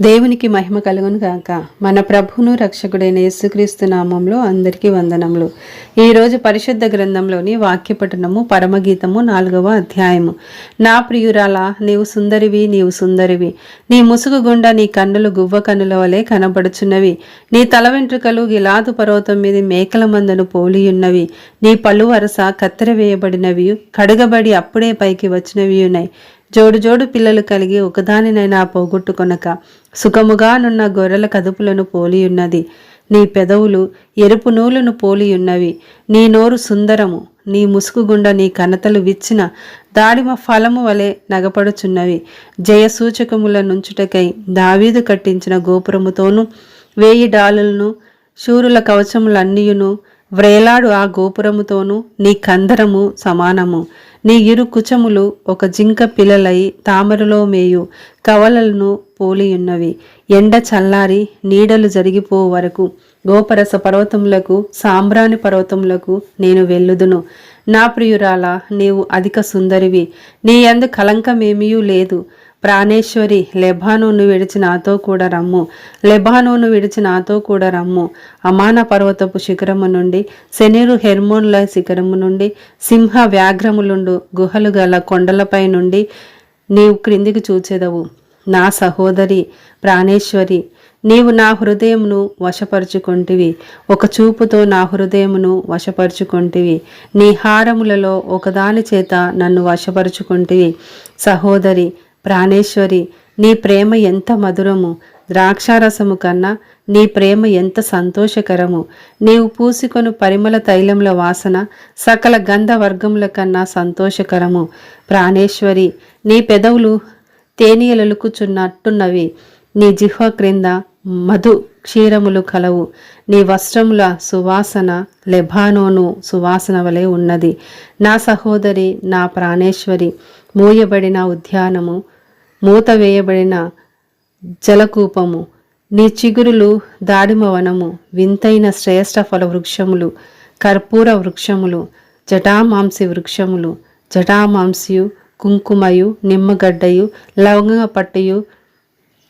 దేవునికి మహిమ కలుగును గాక. మన ప్రభును రక్షకుడైన యేసుక్రీస్తు నామంలో అందరికీ వందనములు. ఈరోజు పరిశుద్ధ గ్రంథంలోని వాక్యపఠనము పరమగీతము నాలుగవ అధ్యాయము. నా ప్రియురాలా నీవు సుందరివి నీవు సుందరివి. నీ ముసుగు గుండా నీ కన్నులు గువ్వ కన్నుల వలె కనబడుచున్నవి. నీ తల వెంట్రుకలు గిలాదు పర్వతం మీద మేకల మందను పోలియున్నవి. నీ పళ్ళు వరస కత్తెర వేయబడినవి కడుగబడి అప్పుడే పైకి వచ్చినవి ఉన్నాయి. జోడు జోడు పిల్లలు కలిగి ఒకదానినైనా పోగొట్టుకొనక సుఖముగానున్న గొర్రెల కదుపులను పోలియున్నది. నీ పెదవులు ఎరుపు నూలును పోలియున్నవి. నీ నోరు సుందరము నీ ముసుగు గుండా నీ కనతలు విచ్చిన దాడిమ ఫలము వలె నగపడుచున్నవి. జయ సూచకముల నుంచుటకై దావీదు కట్టించిన గోపురముతోనూ వేయి డాలులను శూరుల కవచములన్నీయును వ్రేలాడు ఆ గోపురముతోనూ నీ కందరము సమానము. నీ ఇరు కుచములు ఒక జింక పిల్లలై తామరలో మేయు కవలలను పోలియున్నవి. ఎండ చల్లారి నీడలు జరిగిపో వరకు గోపరస పర్వతములకు సాంబ్రాణి పర్వతములకు నేను వెళ్ళుదును. నా ప్రియురాల నీవు అధిక సుందరివి. నీ అందు కలంకమేమీ లేదు. ప్రాణేశ్వరి లెబానోను విడిచి నాతో కూడా రమ్ము. లెబానోను విడిచి నాతో కూడా రమ్ము. అమాన పర్వతపు శిఖరము నుండి శనిరు హెర్మోన్ల శిఖరము నుండి సింహ వ్యాఘ్రములుండు గుహలు గల కొండలపై నుండి నీవు క్రిందికి చూచెదవు. నా సహోదరి ప్రాణేశ్వరి నీవు నా హృదయమును వశపరుచుకొంటివి. ఒక చూపుతో నా హృదయమును వశపరుచుకొంటివి. నీ హారములలో ఒకదాని చేత నన్ను వశపరుచుకొంటివి. సహోదరి ప్రాణేశ్వరి నీ ప్రేమ ఎంత మధురము. ద్రాక్షారసము కన్నా నీ ప్రేమ ఎంత సంతోషకరము. నీవు పూసుకొను పరిమళ తైలముల వాసన సకల గంధ వర్గముల కన్నా సంతోషకరము. ప్రాణేశ్వరి నీ పెదవులు తేనీయలలుకుచున్నట్టున్నవి నీ జిహ్వ క్రింద మధు క్షీరములు కలవు. నీ వస్త్రముల సువాసన లెబానోను సువాసన వలె ఉన్నది. నా సహోదరి నా ప్రాణేశ్వరి మూయబడిన ఉద్యానము మూత వేయబడిన జలకూపము నీ చిగురులు దాడిమ వనము వింతైన శ్రేష్ఠ ఫల వృక్షములు కర్పూర వృక్షములు జటామాంసి వృక్షములు జటామాంసియు కుంకుమయు నిమ్మగడ్డయు లవంగ పట్టయు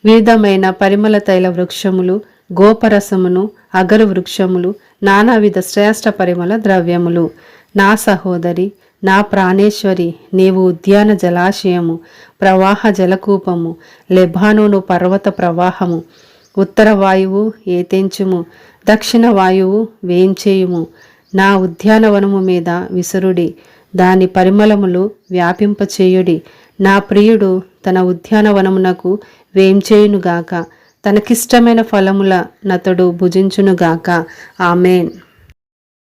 వివిధమైన పరిమళ తైల వృక్షములు గోపరసమును అగరు వృక్షములు నానావిధ శ్రేష్ఠ పరిమళ ద్రవ్యములు. నా సహోదరి నా ప్రాణేశ్వరి నీవు ఉద్యాన జలాశయము ప్రవాహ జలకూపము లెబానోను పర్వత ప్రవాహము ఉత్తర వాయువు ఏతెంచుము దక్షిణ వాయువు వేంచేయుము నా ఉద్యానవనము మీద విసురుడి దాని పరిమళములు వ్యాపింపచేయుడి. నా ప్రియుడు తన ఉద్యానవనమునకు వేంచేయునుగాక తనకిష్టమైన ఫలముల నతడు భుజించునుగాక. ఆమెన్.